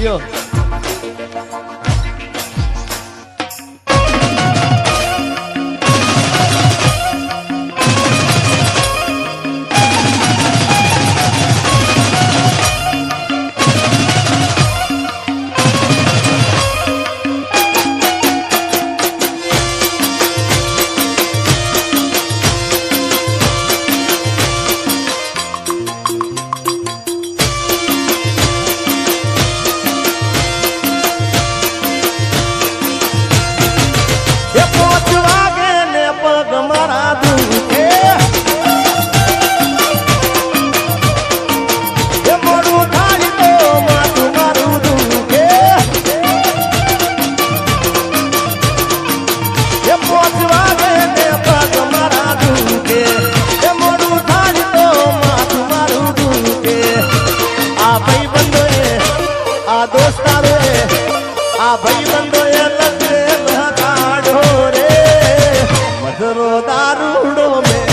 Yo. આ દોસ્તારો આ ભાઈબંધો એ લગે લગાડો રે મધરો દારૂડો મેં